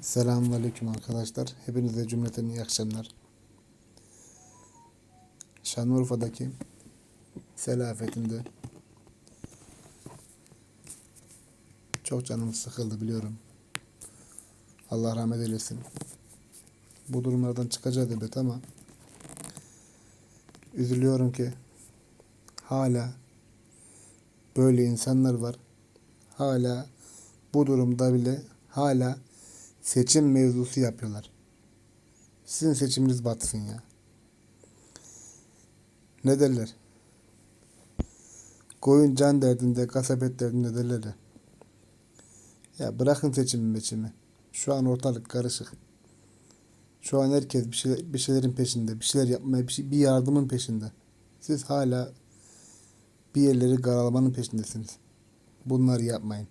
Selamünaleyküm arkadaşlar. Hepinize cümleten iyi akşamlar. Şanlıurfa'daki sel afetinde çok canım sıkıldı biliyorum. Allah rahmet eylesin. Bu durumlardan çıkacağız elbet ama üzülüyorum ki hala böyle insanlar var. Hala bu durumda bile hala seçim mevzusu yapıyorlar. Sizin seçiminiz batsın ya. Ne derler? Koyun can derdinde, kasap et derdinde derler ya. Ya bırakın seçimi meçimi. Şu an ortalık karışık. Şu an herkes bir, şeyler, bir şeylerin peşinde. Bir şeyler yapmaya, bir, şey, bir yardımın peşinde. Siz hala bir yerleri karalamanın peşindesiniz. Bunları yapmayın.